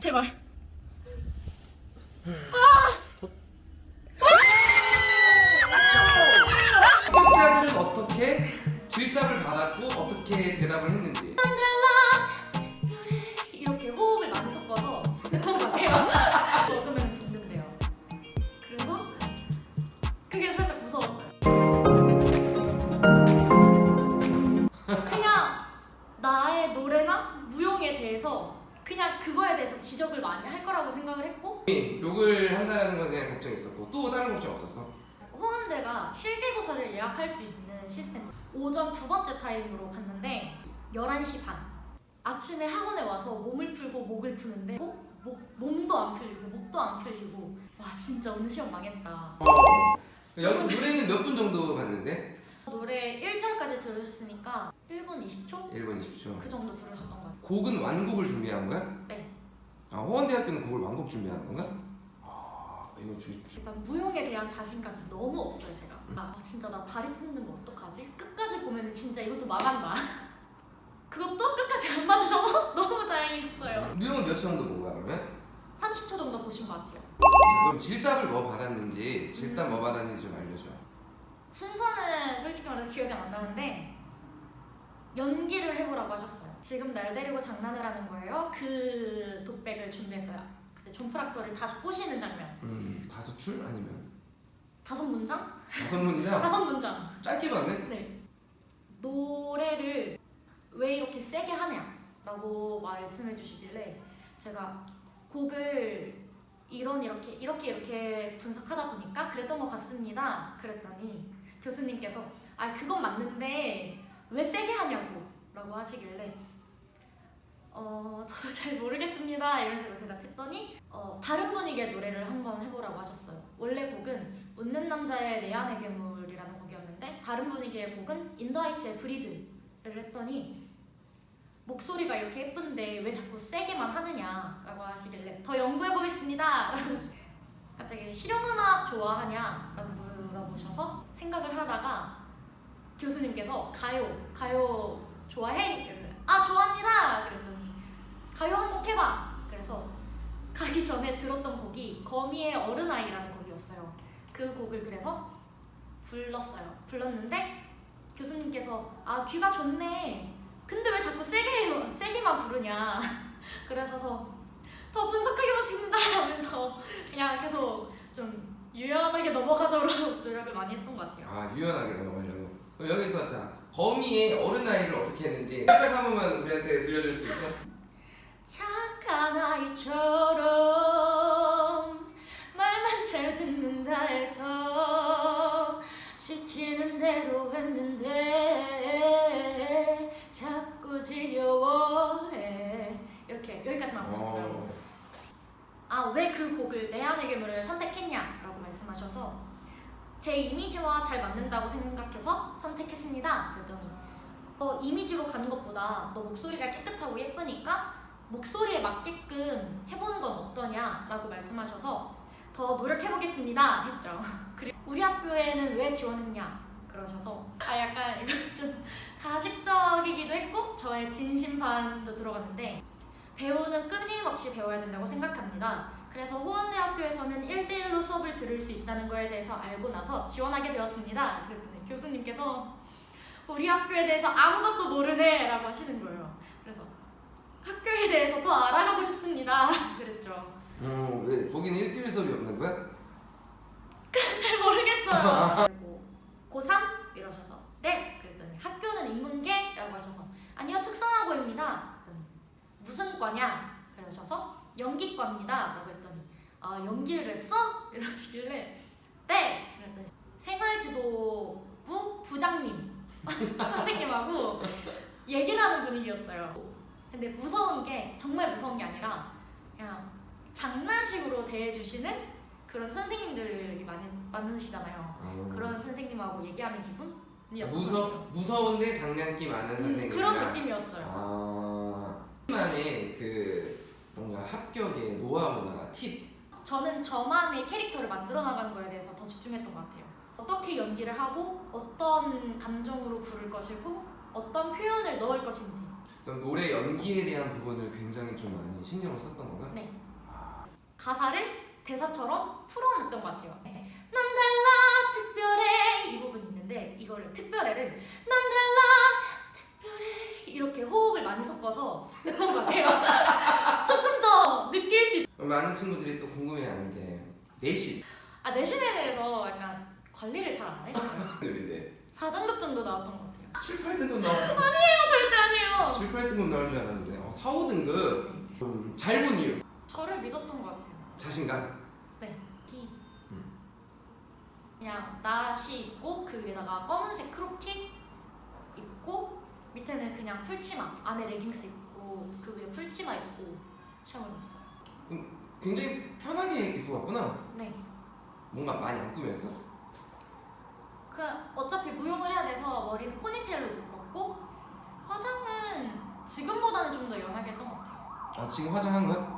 제발. 합격자들은 어떻게 질답을 받았고 어떻게 대답을 했는지 있었고 또 다른 걱정 없었어? 호환대가 실기고사를 예약할 수 있는 시스템 오전 두 번째 타임으로 갔는데 11시 반 아침에 학원에 와서 몸을 풀고 목을 푸는데 목, 목, 몸도 안 풀리고 목도 안 풀리고 와 진짜 오늘 시험 망했다 여러분 노래는 몇 분 정도 봤는데? 노래 1절까지 들으셨으니까 1분 20초? 1분 20초 그 정도 들으셨던 것 같아요 곡은 완곡을 준비한 거야? 네. 아 호원대학교는 곡을 완곡 준비하는 건가? 아 이거 주, 주... 일단 무용에 대한 자신감이 너무 없어요 제가 아 진짜 나 다리 찢는 거 어떡하지? 끝까지 보면 은 진짜 이것도 망한다 그것도 끝까지 안 봐주셔서 너무 다행이었어요 무용은 몇 정도 본 거야 그러면? 30초 정도 보신 것 같아요. 자, 그럼 질답을 뭐 받았는지 질답 뭐 받았는지 좀 알려줘 순서는 솔직히 말해서 기억이 안 나는데 연기를 해보라고 하셨어요. 지금 날 데리고 장난을 하는 거예요. 그 독백을 준비했어요. 그때 존 프락터를 다시 꼬시는 장면. 음 다섯 줄 아니면 다섯 문장? 다섯 문장? 다섯 문장. 짧게 봤네? 네. 노래를 왜 이렇게 세게 하냐라고 말씀해 주시길래 제가 곡을 이런 이렇게 이렇게 이렇게 분석하다 보니까 그랬던 것 같습니다. 그랬더니 교수님께서 아 그건 맞는데 왜 세게 하냐고라고 하시길래 어 저도 잘 모르겠습니다 이런 식으로 대답했더니 어 다른 분위기의 노래를 한번 해보라고 하셨어요. 원래 곡은 웃는 남자의 내 안의 괴물이라는 곡이었는데 다른 분위기의 곡은 인더하이츠의 브리드를 했더니 목소리가 이렇게 예쁜데 왜 자꾸 세게만 하느냐라고 하시길래 더 연구해 보겠습니다. 갑자기 실용음악 좋아하냐라고 물어보셔서 생각을 하다가 교수님께서 가요 가요 좋아해? 이러길래 아 좋아합니다. 그랬더니 해봐. 그래서 가기 전에 들었던 곡이 거미의 어른아이라는 곡이었어요. 그 곡을 그래서 불렀어요. 불렀는데 교수님께서 아 귀가 좋네. 근데 왜 자꾸 세게 세게만 부르냐. 그러셔서 더 분석하겠습니다 하면서 그냥 계속 좀 유연하게 넘어가도록 노력을 많이 했던 것 같아요. 아 유연하게 넘어가려고 그럼 여기서 자 거미의 어른아이를 어떻게 했는지 살짝 한 번만 우리한테 들려줄 수 있어? 착한 아이처럼 말만 잘 듣는다 해서 시키는 대로 했는데 자꾸 지겨워해 이렇게 여기까지만 불렀어요. 어. 아왜 그 곡을 내 안의 괴물을 선택했냐 라고 말씀하셔서 제 이미지와 잘 맞는다고 생각해서 선택했습니다. 그랬더니 어, 이미지로 가는 것보다 너 목소리가 깨끗하고 예쁘니까 목소리에 맞게끔 해보는 건 어떠냐라고 말씀하셔서 더 노력해보겠습니다 했죠. 그리고 우리 학교에는 왜 지원했냐 그러셔서 아 약간 이거 좀 가식적이기도 했고 저의 진심 반도 들어갔는데 배우는 끊임없이 배워야 된다고 생각합니다. 그래서 호원대학교에서는 1대1로 수업을 들을 수 있다는 거에 대해서 알고 나서 지원하게 되었습니다. 그랬더니 교수님께서 우리 학교에 대해서 아무것도 모르네 라고 하시는 거예요. 그래서 학교에 대해서 더 알아가고 싶습니다. 그랬죠. 어, 왜 거기는 일주일 수업이 없는 거야? 잘 모르겠어요. 그리고 고3 이러셔서 네 그랬더니 학교는 인문계라고 하셔서 아니요 특성화고입니다. 그랬더니 무슨 과냐 그러셔서 연기과입니다. 라고 했더니 아 연기를 했어? 이러시길래 네 그랬더니 생활지도부 부장님 선생님하고 얘기를 하는 분위기였어요. 근데 무서운 게 정말 무서운 게 아니라 그냥 장난식으로 대해주시는 그런 선생님들이 많이 많으시잖아요. 어. 그런 선생님하고 얘기하는 기분? 무서 무서운데 장난기 많은 선생님 그런 느낌이었어요. 아 만의 그 뭔가 합격의 노하우나 팁 저는 저만의 캐릭터를 만들어 나가는 거에 대해서 더 집중했던 것 같아요. 어떻게 연기를 하고 어떤 감정으로 부를 것이고 어떤 표현을 넣을 것인지 그럼 노래 연기에 대한 부분을 굉장히 좀 많이 신경을 썼던 건가? 가사를 대사처럼 풀어냈던 것 같아요. 넌 달라 특별해 이 부분이 있는데 이거를 특별해를 넌 달라 특별해 이렇게 호흡을 많이 섞어서 냈던 것 같아요. 조금 더 느낄 수 있... 그럼 많은 친구들이 또 궁금해하는데 내시 아 내신에 대해서 약간 관리를 잘 안 했어요. 노래인데 4등급 정도 나왔던 것 같아요. 7, 8등급 나왔어 절대 아니에요. 7, 8등급 나올 줄 알았는데 어, 4, 5등급 음, 잘본 이유 저를 믿었던 것 같아요. 자신감 티. 음. 그냥 나시 입고 그 위에다가 검은색 크롭티 입고 밑에는 그냥 풀치마 안에 레깅스 입고 그 위에 풀치마 입고 시험을 봤어요. 굉장히 편하게 입고 갔구나 네. 뭔가 많이 안 꾸몄어? 그 어차피 무용을 해야 돼서 머리는 포니테일로 묶었고 화장은 지금보다는 좀 더 연하게 했던 것 같아요. 아 지금 화장한 거야?